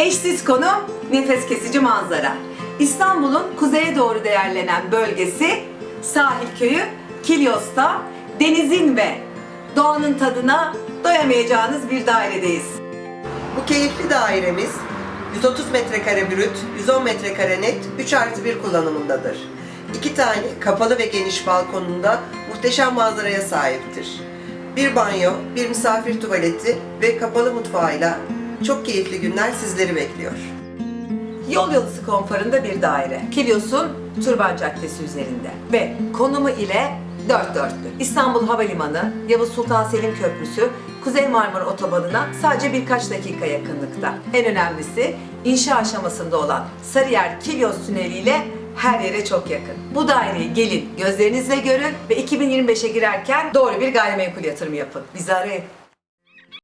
Eşsiz konum, nefes kesici manzara. İstanbul'un kuzeye doğru değerlenen bölgesi sahil köyü Kilyos'ta denizin ve doğanın tadına doyamayacağınız bir dairedeyiz. Bu keyifli dairemiz 130 metrekare brüt, 110 metrekare net, 3 artı 1 kullanımındadır. İki tane kapalı ve geniş balkonunda muhteşem manzaraya sahiptir. Bir banyo, bir misafir tuvaleti ve kapalı mutfağıyla çok keyifli günler sizleri bekliyor. Yol yolusu konforunda bir daire. Kilyos'un Turban Caddesi üzerinde. Ve konumu ile dört dörtlü. İstanbul Havalimanı, Yavuz Sultan Selim Köprüsü, Kuzey Marmara Otobanı'na sadece birkaç dakika yakınlıkta. En önemlisi inşa aşamasında olan Sarıyer Kilyos Tüneli ile her yere çok yakın. Bu daireyi gelin gözlerinizle görün ve 2025'e girerken doğru bir gayrimenkul yatırımı yapın. Bizi arayın.